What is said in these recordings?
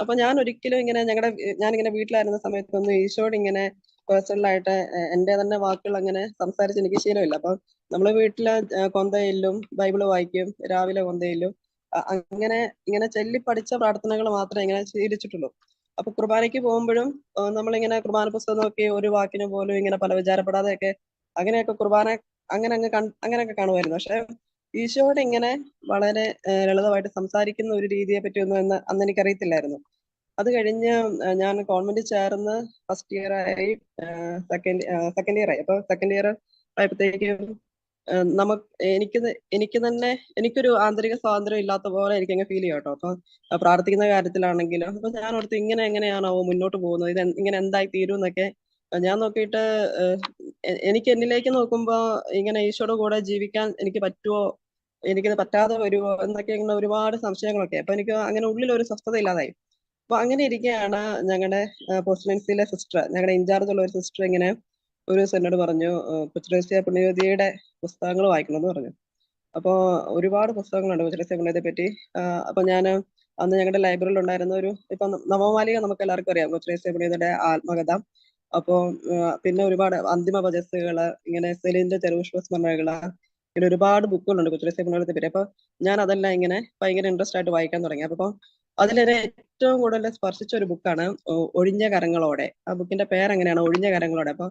അപ്പൊ ഞാൻ ഒരിക്കലും ഇങ്ങനെ ഞങ്ങളുടെ ഞാനിങ്ങനെ വീട്ടിലായിരുന്ന സമയത്തൊന്നും ഈശോട് ഇങ്ങനെ പേഴ്സണലായിട്ട് എന്റെ തന്നെ വാക്കുകൾ അങ്ങനെ സംസാരിച്ച് എനിക്ക് ശീലമില്ല. അപ്പൊ നമ്മൾ വീട്ടിൽ കൊന്തയിലും ബൈബിൾ വായിക്കും രാവിലെ കൊന്തയിലും അങ്ങനെ ഇങ്ങനെ ചൊല്ലി പഠിച്ച പ്രാർത്ഥനകൾ മാത്രമേ ഇങ്ങനെ ശീലിച്ചിട്ടുള്ളൂ. അപ്പൊ കുർബാനയ്ക്ക് പോകുമ്പോഴും നമ്മളിങ്ങനെ കുർബാന പുസ്തകം നോക്കി ഒരു വാക്കിന് പോലും ഇങ്ങനെ പല വിചാരപ്പെടാതെയൊക്കെ അങ്ങനെയൊക്കെ കുർബാന അങ്ങനെ അങ്ങ് അങ്ങനെയൊക്കെ കാണുമായിരുന്നു. പക്ഷെ ഈശോയോട് ഇങ്ങനെ വളരെ ലളിതമായിട്ട് സംസാരിക്കുന്ന ഒരു രീതിയെ പറ്റി ഒന്നും അന്ന് എനിക്കറിയത്തില്ലായിരുന്നു. അത് കഴിഞ്ഞ് ഞാൻ ഗവൺമെന്റ് ചേർന്ന് ഫസ്റ്റ് ഇയർ ആയി സെക്കൻഡ് സെക്കൻഡ് ഇയർ ആയി. അപ്പൊ സെക്കൻഡ് ഇയർ ആയപ്പോഴത്തേക്കും നമുക്ക് എനിക്ക് എനിക്ക് തന്നെ എനിക്കൊരു ആന്തരിക സ്വാതന്ത്ര്യം ഇല്ലാത്ത പോലെ എനിക്ക് അങ്ങ് ഫീൽ ചെയ്യാം കേട്ടോ. അപ്പൊ പ്രാർത്ഥിക്കുന്ന കാര്യത്തിലാണെങ്കിലും അപ്പൊ ഞാൻ ഓർത്ത് ഇങ്ങനെ എങ്ങനെയാണോ മുന്നോട്ട് പോകുന്നത് ഇത് ഇങ്ങനെ എന്തായി തീരും എന്നൊക്കെ ഞാൻ നോക്കിയിട്ട് എനിക്ക് എന്നിലേക്ക് നോക്കുമ്പോ ഇങ്ങനെ ഈശോയുടെ കൂടെ ജീവിക്കാൻ എനിക്ക് പറ്റുമോ എനിക്കിത് പറ്റാതെ വരുമോ എന്നൊക്കെ ഇങ്ങനെ ഒരുപാട് സംശയങ്ങളൊക്കെ. അപ്പൊ എനിക്ക് അങ്ങനെ ഉള്ളിൽ ഒരു സ്വസ്ഥത ഇല്ലാതായി. അപ്പൊ അങ്ങനെ ഇരിക്കുകയാണ് ഞങ്ങളുടെ പോസ്റ്റൻസിലെ സിസ്റ്റർ ഞങ്ങളുടെ ഇൻചാർജ് ഉള്ള ഒരു സിസ്റ്റർ ഇങ്ങനെ ഒരു ദിവസം എന്നോട് പറഞ്ഞു കൊച്ചുരസ്യ പുണ്യവതിയുടെ പുസ്തകങ്ങൾ വായിക്കണം എന്ന് പറഞ്ഞു. അപ്പോ ഒരുപാട് പുസ്തകങ്ങളുണ്ട് കൊച്ചുരസ്യ പുണ്യതയെ പറ്റി അപ്പൊ ഞാൻ അന്ന് ഞങ്ങളുടെ ലൈബ്രറിയിൽ ഉണ്ടായിരുന്ന ഒരു ഇപ്പൊ നവമാലിക നമുക്ക് എല്ലാവർക്കും അറിയാം. കൊച്ചുരസ്യ പുണ്യതയുടെ ആത്മകഥ. അപ്പോ പിന്നെ ഒരുപാട് അന്തിമ പജസ്സുകൾ ഇങ്ങനെ സെലിന്റെ ചെറുപുഷ്പ സ്മരണകൾ ഇങ്ങനെ ഒരുപാട് ബുക്കുകളുണ്ട് കൊച്ചുരസ്യ പുണ്യത്തെ പറ്റി അപ്പൊ ഞാൻ അതെല്ലാം ഇങ്ങനെ ഭയങ്കര ഇൻട്രസ്റ്റ് ആയിട്ട് വായിക്കാൻ തുടങ്ങി. അപ്പൊ അതിലെന്നെ ഏറ്റവും കൂടുതൽ സ്പർശിച്ച ഒരു ബുക്കാണ് ഒഴിഞ്ഞ കരങ്ങളോടെ. ആ ബുക്കിന്റെ പേര് എങ്ങനെയാണ് ഒഴിഞ്ഞ കരങ്ങളോടെ. അപ്പൊ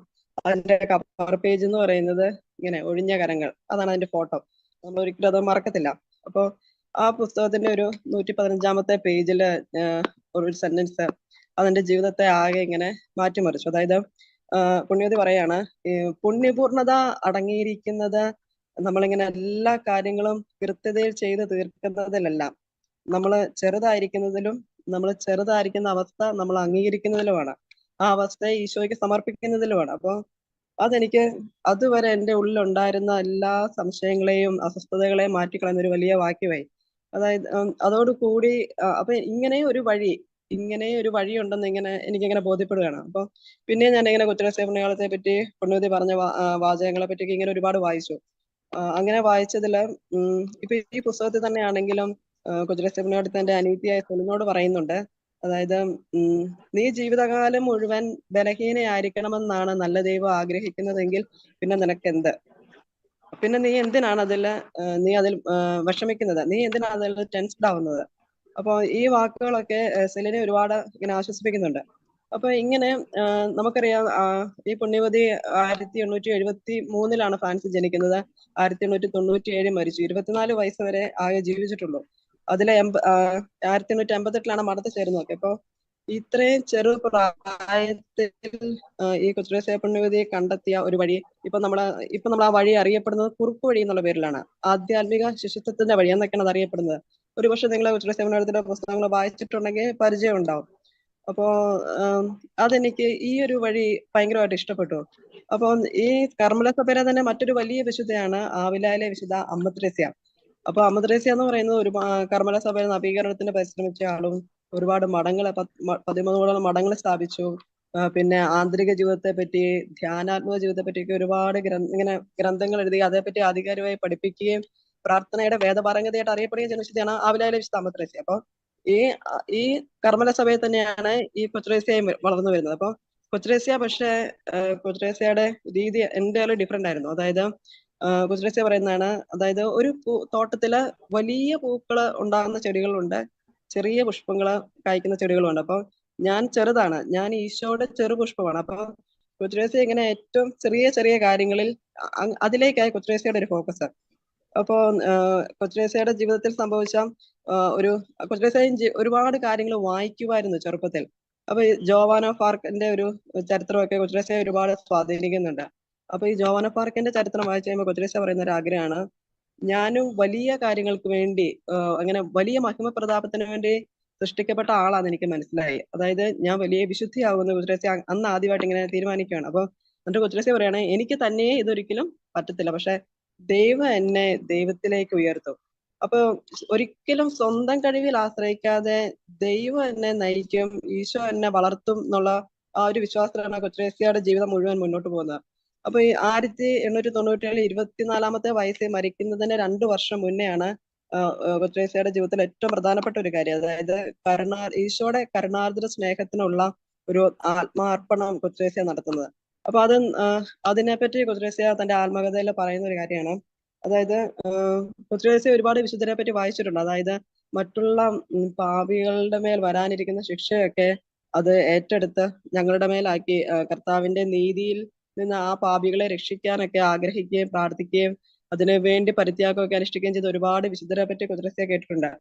അതിന്റെ കവർ പേജ് എന്ന് പറയുന്നത് ഇങ്ങനെ ഒഴിഞ്ഞ കരങ്ങൾ. അതാണ് അതിന്റെ ഫോട്ടോ. നമ്മൾ ഒരിക്കലും അത് മറക്കത്തില്ല. അപ്പൊ ആ പുസ്തകത്തിന്റെ ഒരു നൂറ്റി പതിനഞ്ചാമത്തെ പേജിൽ ഒരു സെന്റൻസ് അതിന്റെ ജീവിതത്തെ ആകെ ഇങ്ങനെ മാറ്റിമറിച്ചു. അതായത് പുണ്യവതി പറയാണ് പുണ്യപൂർണത അടങ്ങിയിരിക്കുന്നത് നമ്മളിങ്ങനെ എല്ലാ കാര്യങ്ങളും കൃത്യതയിൽ ചെയ്ത് തീർക്കുന്നതിലല്ല. നമ്മൾ ചെറുതായിരിക്കുന്നതിലും നമ്മൾ ചെറുതായിരിക്കുന്ന അവസ്ഥ നമ്മൾ അംഗീകരിക്കുന്നതിലുമാണ്. ആ അവസ്ഥയെ ഈശോയ്ക്ക് സമർപ്പിക്കുന്നതിലുമാണ്. അപ്പൊ അതെനിക്ക് അതുവരെ എന്റെ ഉള്ളിലുണ്ടായിരുന്ന എല്ലാ സംശയങ്ങളെയും അസ്വസ്ഥതകളെയും മാറ്റിക്കളയുന്ന ഒരു വലിയ വാക്യമായി. അതായത് അതോടുകൂടി അപ്പൊ ഇങ്ങനെ ഒരു വഴി ഇങ്ങനെ ഒരു വഴിയുണ്ടെന്ന് ഇങ്ങനെ എനിക്കിങ്ങനെ ബോധ്യപ്പെടുകയാണ്. അപ്പൊ പിന്നെ ഞാൻ ഇങ്ങനെ കൊച്ചുരസ്യ പുണ്യാളത്തെ പറ്റി പുണ്യവതി പറഞ്ഞ വാചകങ്ങളെ പറ്റിയൊക്കെ ഇങ്ങനെ ഒരുപാട് വായിച്ചു. അങ്ങനെ വായിച്ചതിൽ ഉം ഇപ്പൊ ഈ പുസ്തകത്തിൽ തന്നെയാണെങ്കിലും പുണ്യാളത്തെ തന്റെ അനീതിയായ സെലിനോട് പറയുന്നുണ്ട്. അതായത് നീ ജീവിതകാലം മുഴുവൻ ബലഹീനയായിരിക്കണമെന്നാണ് നല്ല ദൈവം ആഗ്രഹിക്കുന്നതെങ്കിൽ പിന്നെ നിനക്കെന്ത്? പിന്നെ നീ എന്തിനാണ് അതിൽ നീ അതിൽ വിഷമിക്കുന്നത്? നീ എന്തിനാണ് അതിൽ ടെൻസ്ഡ് ആവുന്നത്? അപ്പൊ ഈ വാക്കുകളൊക്കെ സെലിനെ ഒരുപാട് ഇങ്ങനെ ആശ്വസിപ്പിക്കുന്നുണ്ട്. അപ്പൊ ഇങ്ങനെ നമുക്കറിയാം ഈ പുണ്യവതി ആയിരത്തി എണ്ണൂറ്റി എഴുപത്തി മൂന്നിലാണ് ഫ്രാൻസിൽ ജനിക്കുന്നത്. ആയിരത്തി എണ്ണൂറ്റി തൊണ്ണൂറ്റി ഏഴ് മരിച്ചു. ഇരുപത്തിനാല് വയസ്സ് വരെ ആകെ ജീവിച്ചിട്ടുള്ളൂ. അതിലെ എൺപ ആയിരത്തി എണ്ണൂറ്റി എൺപത്തെട്ടിലാണ് മഠത്തിൽ ചേരുന്നത് അപ്പൊ ഇത്രയും ചെറു പ്രായത്തിൽ ഈ കൊച്ചുരേശയ പുണ്യവതിയെ കണ്ടെത്തിയ ഒരു വഴി ഇപ്പൊ നമ്മൾ ഇപ്പൊ നമ്മൾ ആ വഴി അറിയപ്പെടുന്നത് കുറുപ്പ് വഴി എന്നുള്ള പേരിലാണ്. ആധ്യാത്മിക ശിശുത്വത്തിന്റെ വഴി എന്നൊക്കെയാണ് അത് അറിയപ്പെടുന്നത്. ഒരുപക്ഷെ നിങ്ങൾ പുണ്യവതിയുടെ പുസ്തകങ്ങൾ വായിച്ചിട്ടുണ്ടെങ്കിൽ പരിചയം ഉണ്ടാവും അപ്പോ ആം, അതെനിക്ക് ഈ ഒരു വഴി ഭയങ്കരമായിട്ട് ഇഷ്ടപ്പെട്ടു. അപ്പോൾ ഈ കർമ്മല സഭയിലെ തന്നെ മറ്റൊരു വലിയ വിശുദ്ധയാണ് ആവിലായിലെ വിശുദ്ധ അമ്മത്രേസ്യ അപ്പൊ അമ്മദ്രസ്യ എന്ന് പറയുന്നത് ഒരു കർമ്മല സഭയിൽ നവീകരണത്തിന് പരിശ്രമിച്ച ആളും ഒരുപാട് മഠങ്ങളെ പതിമൂന്നോളം മഠങ്ങൾ സ്ഥാപിച്ചു. പിന്നെ ആന്തരിക ജീവിതത്തെ പറ്റി ധ്യാനാത്മക ജീവിതത്തെ പറ്റിയൊക്കെ ഒരുപാട് ഗ്രന്ഥ ഇങ്ങനെ ഗ്രന്ഥങ്ങൾ എഴുതി അതേപ്പറ്റി ആധികാരികമായി പഠിപ്പിക്കുകയും പ്രാർത്ഥനയുടെ വേദപാരംഗതയായിട്ട് അറിയപ്പെടുകയും ചെയ്യുന്ന വിശുദ്ധിയാണ് ആവിലായ വിശുദ്ധ അപ്പൊ ഈ ഈ കർമ്മല സഭയിൽ തന്നെയാണ് ഈ കൊച്ചുറേസ്യയും വളർന്നു വരുന്നത്. അപ്പൊ കൊച്ചുറേസ്യ പക്ഷേ കൊച്ചുറേസ്യയുടെ രീതി എന്റെ ഡിഫറെന്റ് ആയിരുന്നു. അതായത് കൊച്ചുറേസ്യ പറയുന്നതാണ് അതായത് ഒരു പൂ തോട്ടത്തിൽ വലിയ പൂക്കൾ ഉണ്ടാകുന്ന ചെടികളുണ്ട്. ചെറിയ പുഷ്പങ്ങൾ കായ്ക്കുന്ന ചെടികളുണ്ട്. അപ്പൊ ഞാൻ ചെറുതാണ്. ഞാൻ ഈശോയുടെ ചെറു പുഷ്പമാണ്. അപ്പൊ കൊച്ചുറേസ്യ ഇങ്ങനെ ഏറ്റവും ചെറിയ ചെറിയ കാര്യങ്ങളിൽ അതിലേക്കായി കൊച്ചുറേസ്യയുടെ ഒരു ഫോക്കസ് അപ്പോ കൊച്ചുരേസയുടെ ജീവിതത്തിൽ സംഭവിച്ച ഒരു കൊച്ചുരേസയും ഒരുപാട് കാര്യങ്ങൾ വായിക്കുമായിരുന്നു ചെറുപ്പത്തിൽ. അപ്പൊ ഈ ജോവാനോ ഫാർക്കിന്റെ ഒരു ചരിത്രമൊക്കെ കൊച്ചുരേസയെ ഒരുപാട് സ്വാധീനിക്കുന്നുണ്ട്. അപ്പൊ ഈ ജോവാനോ ഫാർക്കിന്റെ ചരിത്രം വായിച്ചു കഴിയുമ്പോൾ കൊച്ചുരേസ പറയുന്ന ഒരു ആഗ്രഹമാണ്. ഞാനും വലിയ കാര്യങ്ങൾക്ക് വേണ്ടി അങ്ങനെ വലിയ മഹിമ പ്രതാപത്തിന് വേണ്ടി സൃഷ്ടിക്കപ്പെട്ട ആളാന്ന് എനിക്ക് മനസ്സിലായി. അതായത് ഞാൻ വലിയ വിശുദ്ധിയാകുന്ന കുതിരസ്യ അന്ന് ആദ്യമായിട്ട് ഇങ്ങനെ തീരുമാനിക്കുകയാണ്. അപ്പൊ എന്നിട്ട് കുതിരസ്യ പറയുകയാണെങ്കിൽ എനിക്ക് തന്നെ ഇതൊരിക്കലും പറ്റത്തില്ല. പക്ഷെ ദൈവം എന്നെ ദൈവത്തിലേക്ക് ഉയർത്തും. അപ്പൊ ഒരിക്കലും സ്വന്തം കഴിവിൽ ആശ്രയിക്കാതെ ദൈവം എന്നെ നയിക്കും ഈശോ എന്നെ വളർത്തും എന്നുള്ള ആ ഒരു വിശ്വാസത്തിലാണ് കൊച്ചുരേസ്യയുടെ ജീവിതം മുഴുവൻ മുന്നോട്ട് പോകുന്നത്. അപ്പൊ ഈ ആയിരത്തി എണ്ണൂറ്റി തൊണ്ണൂറ്റി ഏഴിൽ ഇരുപത്തിനാലാമത്തെ വയസ്സിൽ മരിക്കുന്നതിന് രണ്ടു വർഷം മുന്നെയാണ് കൊച്ചുരേസ്യയുടെ ജീവിതത്തിൽ ഏറ്റവും പ്രധാനപ്പെട്ട ഒരു കാര്യം. അതായത് കരുണാ ഈശോയുടെ കരുണാർദ്ര സ്നേഹത്തിനുള്ള ഒരു ആത്മാർപ്പണം കൊച്ചുരേസ്യ നടത്തുന്നത്. അപ്പൊ അത് അതിനെപ്പറ്റി കൊച്ചുവേശ തന്റെ ആത്മകഥയിൽ പറയുന്ന ഒരു കാര്യമാണ്. അതായത് കൊച്ചുവേശ ഒരുപാട് വിശുദ്ധരെ പറ്റി വായിച്ചിട്ടുണ്ട്. അതായത് മറ്റുള്ള പാപികളുടെ മേൽ വരാനിരിക്കുന്ന ശിക്ഷയൊക്കെ അത് ഏറ്റെടുത്ത് ഞങ്ങളുടെ മേലാക്കി കർത്താവിന്റെ നീതിയിൽ നിന്ന് ആ പാപികളെ രക്ഷിക്കാനൊക്കെ ആഗ്രഹിക്കുകയും പ്രാർത്ഥിക്കുകയും അതിനു വേണ്ടി പരിത്യാഗമൊക്കെ അനുഷ്ഠിക്കുകയും ചെയ്ത ഒരുപാട് വിശുദ്ധരെ പറ്റി കുതിരസ്യ കേട്ടിട്ടുണ്ട്.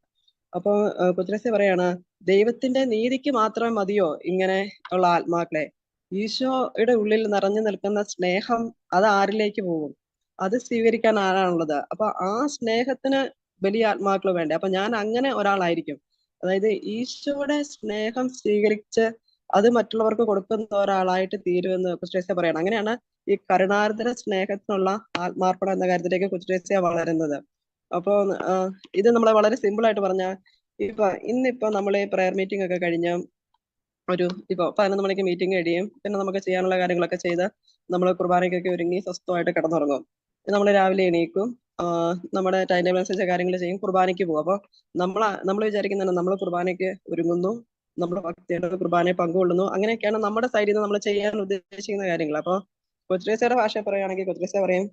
അപ്പൊ കുതിരസ്യ പറയാണ് ദൈവത്തിന്റെ നീതിക്ക് മാത്രം മതിയോ ഇങ്ങനെ ഉള്ള ആത്മാക്കളെ? ഈശോയുടെ ഉള്ളിൽ നിറഞ്ഞു നിൽക്കുന്ന സ്നേഹം അത് ആരിലേക്ക് പോകും? അത് സ്വീകരിക്കാൻ ആരാണുള്ളത്? അപ്പൊ ആ സ്നേഹത്തിന് വലിയ ആത്മാക്കൾ വേണ്ടേ? അപ്പൊ ഞാൻ അങ്ങനെ ഒരാളായിരിക്കും. അതായത് ഈശോയുടെ സ്നേഹം സ്വീകരിച്ച് അത് മറ്റുള്ളവർക്ക് കൊടുക്കുന്ന ഒരാളായിട്ട് തീരുമെന്ന് കുസ്ട്രേസ്യ പറയണം. അങ്ങനെയാണ് ഈ കരുണാർദ്ര സ്നേഹത്തിനുള്ള ആത്മാർപ്പണം എന്ന കാര്യത്തിലേക്ക് കുസ്ട്രേസ്യ വളരുന്നത്. അപ്പോ ഇത് നമ്മളെ വളരെ സിമ്പിൾ ആയിട്ട് പറഞ്ഞ ഇപ്പൊ ഇന്നിപ്പോ നമ്മൾ ഈ പ്രയർ മീറ്റിംഗ് ഒക്കെ കഴിഞ്ഞ് ഒരു ഇപ്പൊ പതിനൊന്ന് മണിക്ക് മീറ്റിംഗ് കഴിയും. പിന്നെ നമുക്ക് ചെയ്യാനുള്ള കാര്യങ്ങളൊക്കെ ചെയ്ത് നമ്മൾ കുർബാനയ്ക്കൊക്കെ ഒരുങ്ങി സ്വസ്ഥമായിട്ട് കിടന്നുറങ്ങും. നമ്മൾ രാവിലെ എണീക്കും. നമ്മുടെ ടൈം ടേബിൾ അനുസരിച്ച കാര്യങ്ങൾ ചെയ്യും. കുർബാനയ്ക്ക് പോകും. അപ്പോൾ നമ്മൾ നമ്മൾ വിചാരിക്കുന്നതാണ് നമ്മൾ കുർബാനയ്ക്ക് ഒരുങ്ങുന്നു. നമ്മൾ ഭക്തിയുടെ കുർബാനയെ പങ്കുകൊള്ളുന്നു. അങ്ങനെയൊക്കെയാണ് നമ്മുടെ സൈഡിൽ നിന്ന് നമ്മൾ ചെയ്യാൻ ഉദ്ദേശിക്കുന്ന കാര്യങ്ങൾ അപ്പോൾ കൊച്ചുരേസയുടെ ഭാഷ പറയുകയാണെങ്കിൽ കൊച്ചുരേസ പറയും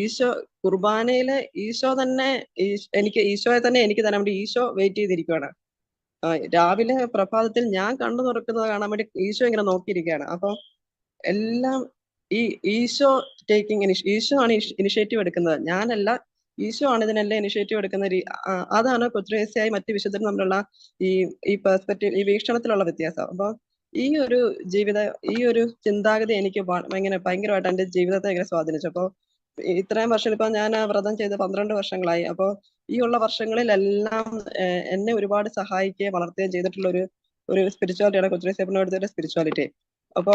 ഈശോ കുർബാനയിലെ ഈശോ തന്നെ എനിക്ക് ഈശോയെ തന്നെ എനിക്ക് തരാൻ വേണ്ടി ഈശോ വെയിറ്റ് ചെയ്തിരിക്കുകയാണ് രാവിലെ പ്രഭാതത്തിൽ ഞാൻ കണ്ണു തുറക്കുന്നത് കാണാൻ വേണ്ടി ഈശോ ഇങ്ങനെ നോക്കിയിരിക്കുകയാണ്. അപ്പൊ എല്ലാം ഈ ഈശോ ടേക്കിംഗ് ഈശോ ആണ് ഇനിഷ്യേറ്റീവ് എടുക്കുന്നത്. ഞാനല്ല ഈശോ ആണ് ഇതിനെല്ലാം ഇനിഷ്യേറ്റീവ് എടുക്കുന്ന അതാണ് കൊച്ചുരേസ്യായി മറ്റു വിശുദ്ധരും തമ്മിലുള്ള ഈ ഈ പെർസ്പെക്റ്റീവ് ഈ വീക്ഷണത്തിലുള്ള വ്യത്യാസം. അപ്പൊ ഈ ഒരു ജീവിത ഈ ഒരു ചിന്താഗതി എനിക്ക് ഭയങ്കര ഭയങ്കരമായിട്ട് എന്റെ ജീവിതത്തെ ഭയങ്കര സ്വാധീനിച്ചു. അപ്പൊ ഇത്രയും വർഷം ഇപ്പൊ ഞാൻ വ്രതം ചെയ്ത് പന്ത്രണ്ട് വർഷങ്ങളായി. അപ്പൊ ഈ ഉള്ള വർഷങ്ങളിലെല്ലാം എന്നെ ഒരുപാട് സഹായിക്കുകയും വളർത്തുകയും ചെയ്തിട്ടുള്ള ഒരു ഒരു സ്പിരിച്വാലിറ്റിയാണ് കൊച്ചുരേസ്യപ്പിനോടുത്തെ സ്പിരിച്വാലിറ്റി അപ്പൊ